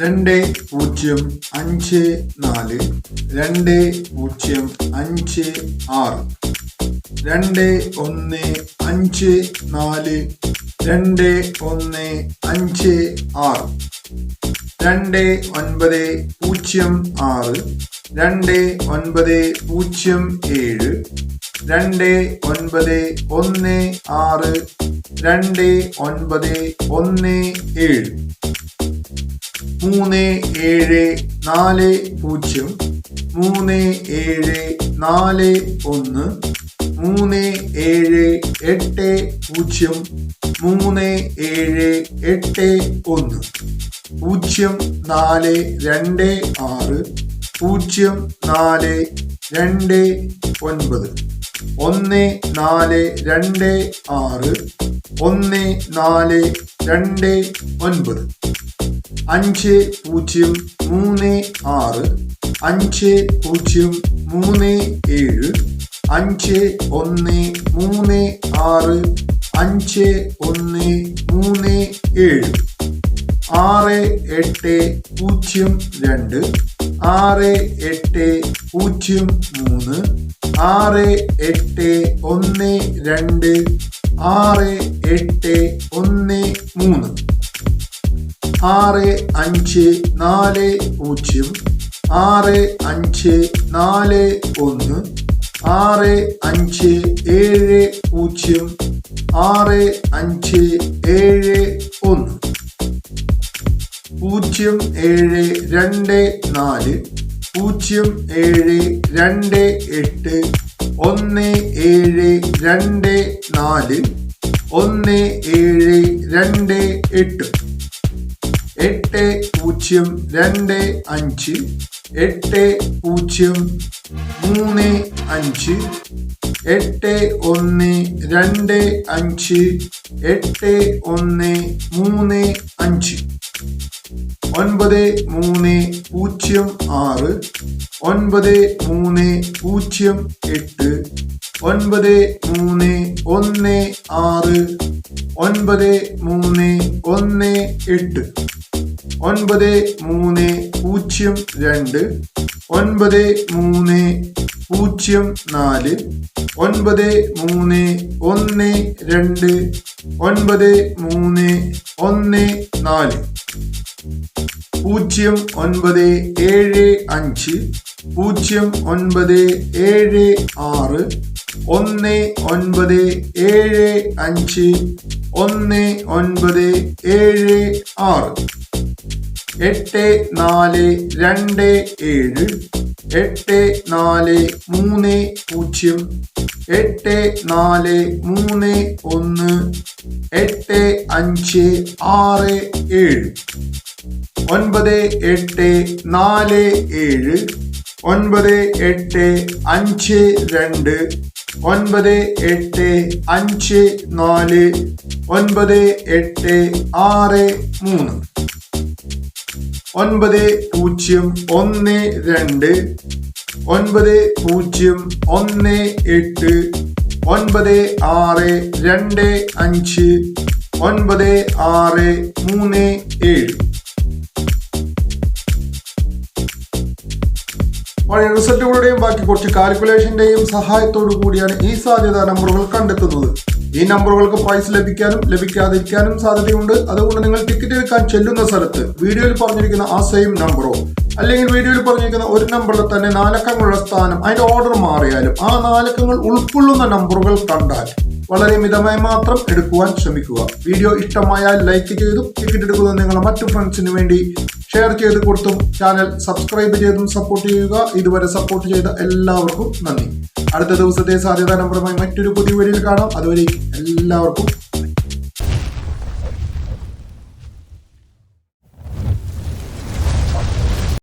രണ്ട് പൂജ്യം അഞ്ച് നാല് രണ്ട് പൂജ്യം അഞ്ച് ആറ് രണ്ട് ഒന്ന് അഞ്ച് നാല് രണ്ട് ഒന്ന് അഞ്ച് ആറ് രണ്ട് ഒൻപത് പൂജ്യം ആറ് രണ്ട് ഒൻപത് പൂജ്യം ഏഴ് രണ്ട് ഒൻപത് ഒന്ന് ആറ് രണ്ട് ഒൻപത് ഒന്ന് ഏഴ്. മൂന്ന് ഏഴ് നാല് പൂജ്യം മൂന്ന് ഏഴ് നാല് ഒന്ന് മൂന്ന് ഏഴ് എട്ട് പൂജ്യം മൂന്ന് ഏഴ് എട്ട് ഒന്ന്. പൂജ്യം നാല് രണ്ട് ആറ് പൂജ്യം നാല് രണ്ട് ഒൻപത്. ഒന്ന് നാല് രണ്ട് ആറ് ഒന്ന് നാല് രണ്ട് ഒൻപത്. അഞ്ച് പൂജ്യം മൂന്ന് ആറ് അഞ്ച് പൂജ്യം മൂന്ന് ഏഴ് അഞ്ച് ഒന്ന് മൂന്ന് ആറ് അഞ്ച് ഒന്ന് മൂന്ന് ഏഴ്. ആറ് എട്ട് പൂജ്യം രണ്ട് ആറ് എട്ട് പൂജ്യം മൂന്ന് ആറ് എട്ട് ഒന്ന് രണ്ട് ആറ് എട്ട് ഒന്ന് മൂന്ന്. ആറ് അഞ്ച് നാല് പൂജ്യം ആറ് അഞ്ച് നാല് ഒന്ന് ആറ് അഞ്ച് ഏഴ് പൂജ്യം ആറ് അഞ്ച് ഏഴ് ഒന്ന്. പൂജ്യം ഏഴ് രണ്ട് നാല് പൂജ്യം ഏഴ് രണ്ട് എട്ട് ഒന്ന് ഏഴ് രണ്ട് നാല് ഒന്ന് ഏഴ് രണ്ട് എട്ട്. പൂജ്യം രണ്ട് അഞ്ച് എട്ട് പൂജ്യം മൂന്ന് അഞ്ച് എട്ട് ഒന്ന് രണ്ട് അഞ്ച് എട്ട് ഒന്ന് മൂന്ന് അഞ്ച്. ഒൻപത് മൂന്ന് പൂജ്യം ആറ് ഒൻപത് മൂന്ന് പൂജ്യം എട്ട് ഒൻപത് മൂന്ന് ഒന്ന് ആറ് ഒൻപത് മൂന്ന് ഒന്ന് എട്ട്. ഒൻപത് മൂന്ന് പൂജ്യം രണ്ട് ഒൻപത് മൂന്ന് പൂജ്യം നാല് ഒൻപത് മൂന്ന് ഒന്ന് രണ്ട് ഒൻപത് മൂന്ന് ഒന്ന് നാല്. പൂജ്യം ഒൻപത് ഏഴ് അഞ്ച് പൂജ്യം ഒൻപത് ഏഴ് ആറ് ഒന്ന് ഒൻപത് ഏഴ് അഞ്ച് ഒന്ന് ഒൻപത് ഏഴ് ആറ്. എട്ട് നാല് രണ്ട് ഏഴ്. എട്ട് നാല് മൂന്ന് പൂജ്യം. എട്ട് നാല് മൂന്ന് ഒന്ന്. എട്ട് അഞ്ച് ആറ് ഏഴ്. ഒൻപത് എട്ട് നാല് ഏഴ്. ഒൻപത് എട്ട് അഞ്ച് രണ്ട്. ഒൻപത് എട്ട് അഞ്ച് നാല്. ഒൻപത് എട്ട് ആറ് മൂന്ന്. ഒൻപത് പൂജ്യം ഒന്ന് രണ്ട് ഒൻപത് പൂജ്യം ഒന്ന് എട്ട് ഒൻപത് ആറ് രണ്ട് അഞ്ച് ഒൻപത് ആറ് മൂന്ന് ഏഴ്. പഴയ റിസൾട്ടുകളുടെയും ബാക്കി കുറച്ച് കാൽക്കുലേഷന്റെയും സഹായത്തോടു കൂടിയാണ് ഈ സാധ്യതാ നമ്പറുകൾ കണ്ടെത്തുന്നത്. ഈ നമ്പറുകൾക്ക് പ്രൈസ് ലഭിക്കാനും ലഭിക്കാതിരിക്കാനും സാധ്യതയുണ്ട്. അതുകൊണ്ട് നിങ്ങൾ ടിക്കറ്റ് എടുക്കാൻ ചെല്ലുന്ന സ്ഥലത്ത് വീഡിയോയിൽ പറഞ്ഞിരിക്കുന്ന ആ സെയിം നമ്പറോ അല്ലെങ്കിൽ വീഡിയോയിൽ പറഞ്ഞിരിക്കുന്ന ഒരു നമ്പറിൽ തന്നെ നാലക്കങ്ങളുള്ള സ്ഥാനം അതിന്റെ ഓർഡർ മാറിയാലും ആ നാലക്കങ്ങൾ ഉൾക്കൊള്ളുന്ന നമ്പറുകൾ കണ്ടാൽ വളരെ മിതമായി മാത്രം എടുക്കുവാൻ ശ്രമിക്കുക. വീഡിയോ ഇഷ്ടമായാൽ ലൈക്ക് ചെയ്തും ടിക്കറ്റ് എടുക്കുന്നത് നിങ്ങളുടെ മറ്റു ഫ്രണ്ട്സിന് വേണ്ടി ഷെയർ ചെയ്ത് കൊടുത്തും ചാനൽ സബ്സ്ക്രൈബ് ചെയ്തും സപ്പോർട്ട് ചെയ്യുക. ഇതുവരെ സപ്പോർട്ട് ചെയ്ത എല്ലാവർക്കും നന്ദി. അടുത്ത ദിവസത്തെ സാധ്യതാ നമ്പറുമായി മറ്റൊരു പുതിയ വീഡിയോയിൽ കാണാം. അതുവരെ എല്ലാവർക്കും